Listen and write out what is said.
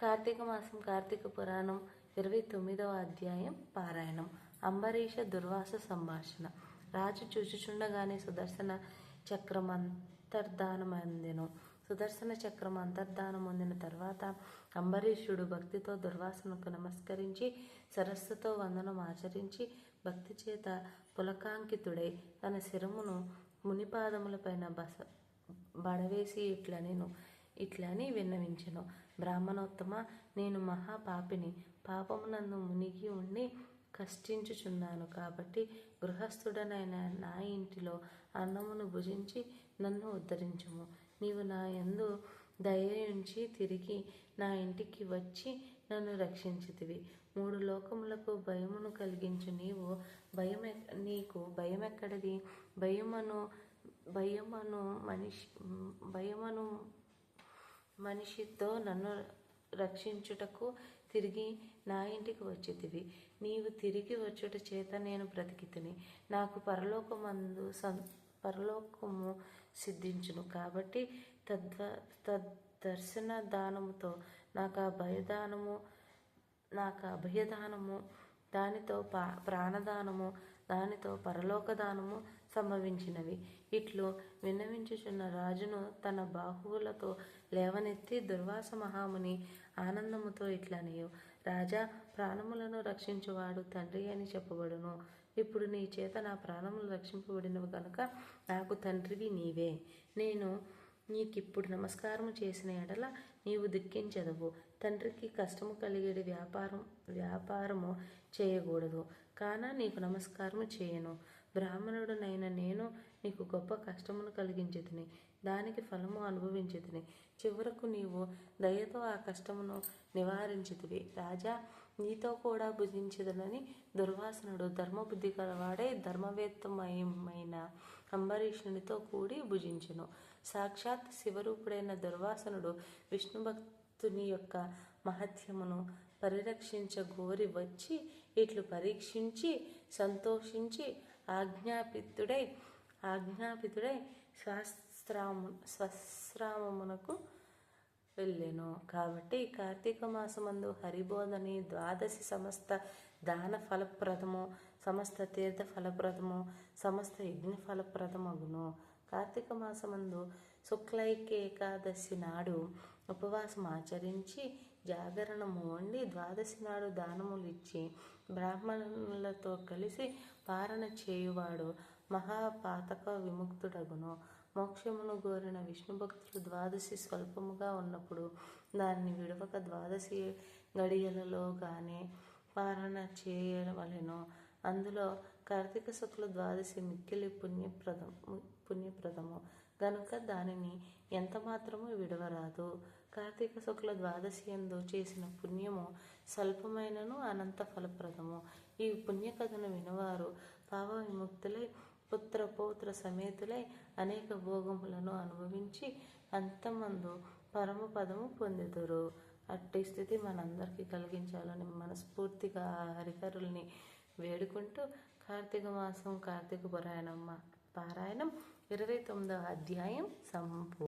కార్తీక మాసం కార్తీక పురాణం ఇరవై తొమ్మిదవ అధ్యాయం పారాయణం అంబరీష దుర్వాస సంభాషణ. రాజు చూచుచుండగానే సుదర్శన చక్రం అంతర్ధానమందెను సుదర్శన చక్రం అంతర్ధానం పొందిన తర్వాత అంబరీషుడు భక్తితో దుర్వాసనకు నమస్కరించి సరస్సుతో వందనం ఆచరించి భక్తి చేత పులకాంకితుడై తన శిరమును మునిపాదములపైన బస బడవేసి ఇట్లనెను. ఇట్లని విన్నవించెను. బ్రాహ్మణోత్తమ నేను మహాపాపిని. పాపమునందు మునిగి ఉండి కష్టించుచున్నాను కాబట్టి గృహస్థుడనైన నా ఇంటిలో అన్నమును భుజించి నన్ను ఉద్ధరించుము. నీవు నా యందు దయయుంచి తిరిగి నా ఇంటికి వచ్చి నన్ను రక్షించితివి. మూడు లోకములకు భయమును కలిగించు నీవు. భయం నీకు భయం ఎక్కడది భయమను భయమను మనిషి భయమను మనిషితో నన్ను రక్షించుటకు తిరిగి నా ఇంటికి వచ్చితివి. నీవు తిరిగి వచ్చుట చేత నేను బ్రతికితిని. నాకు పరలోకమందు సం పరలోకము సిద్ధించును. కాబట్టి తద్వ తద్దర్శన దానముతో నాకు ఆ భయదానము నాకు అభయదానము దానితో పా ప్రాణదానము దానితో పరలోకదానము సంభవించినవి. ఇట్లు విన్నవించుచున్న రాజును తన బాహువులతో లేవనెత్తి దుర్వాస మహాముని ఆనందముతో ఇట్లనియు రాజా ప్రాణములను రక్షించువాడు తండ్రి అని చెప్పబడును. ఇప్పుడు నీ చేత నా ప్రాణములు రక్షింపబడినవి కనుక నాకు తండ్రివి నీవే. నేను నీకిప్పుడు నమస్కారము చేసిన ఎడల నీవు దుఃఖించదవు తండ్రికి కష్టము కలిగేది వ్యాపారం వ్యాపారము చేయకూడదు. కాన నీకు నమస్కారము చేయను. బ్రాహ్మణుడునైన నేను నీకు గొప్ప కష్టమును కలిగించితిని. దానికి ఫలము అనుభవించితిని. చివరకు నీవు దయతో ఆ కష్టమును నివారించితివి. రాజా నీతో కూడా భుజించదనని దుర్వాసనుడు ధర్మబుద్ధి గలవాడే ధర్మవేత్తమయమైన అంబరీషునితో కూడి భుజించును. సాక్షాత్ శివరూపుడైన దుర్వాసనుడు విష్ణుభక్తుని యొక్క మహత్యమును పరిరక్షించగోరి వచ్చి ఇట్లు పరీక్షించి సంతోషించి ఆజ్ఞాపితుడై ఆజ్ఞాపితుడై స్వస్త్రాము స్వశ్రామమునకు వెళ్ళాను. కాబట్టి కార్తీక మాసమందు హరిబోధని ద్వాదశి సమస్త దాన ఫలప్రదము సమస్త తీర్థ ఫలప్రదము సమస్త యజ్ఞ ఫలప్రదమగును. కార్తీక మాసమందు శుక్లైక ఏకాదశి నాడు ఉపవాసం ఆచరించి జాగరణము వండి ద్వాదశి నాడు దానములు ఇచ్చి బ్రాహ్మణులతో కలిసి పారణ చేయువాడు మహాపాతక విముక్తుడగును. మోక్షమును గోరిన విష్ణు భక్తులు ద్వాదశి స్వల్పముగా ఉన్నప్పుడు దాన్ని విడవక ద్వాదశి గడియలలో కానీ పారణ చేయవలెను. అందులో కార్తీక శుక్ల ద్వాదశి మిక్కిలి పుణ్యప్రదము పుణ్యప్రదము గనుక దానిని ఎంత మాత్రము విడవరాదు. కార్తీక శుక్ల ద్వాదశి ఎందు చేసిన పుణ్యము స్వల్పమైనను అనంత ఫలప్రదము. ఈ పుణ్యకథను వినవారు పాప విముక్తులై పుత్ర పౌత్ర సమేతులై అనేక భోగములను అనుభవించి అంతమందు పరమ పదము పొందుదురు. అట్టి స్థితి మనందరికీ కలిగించాలని మనస్ఫూర్తిగా ఆ హరిహరుల్ని వేడుకుంటూ కార్తీక మాసం కార్తీక పారాయణం పారాయణం ఇరవై తొమ్మిదవ అధ్యాయం సంపూ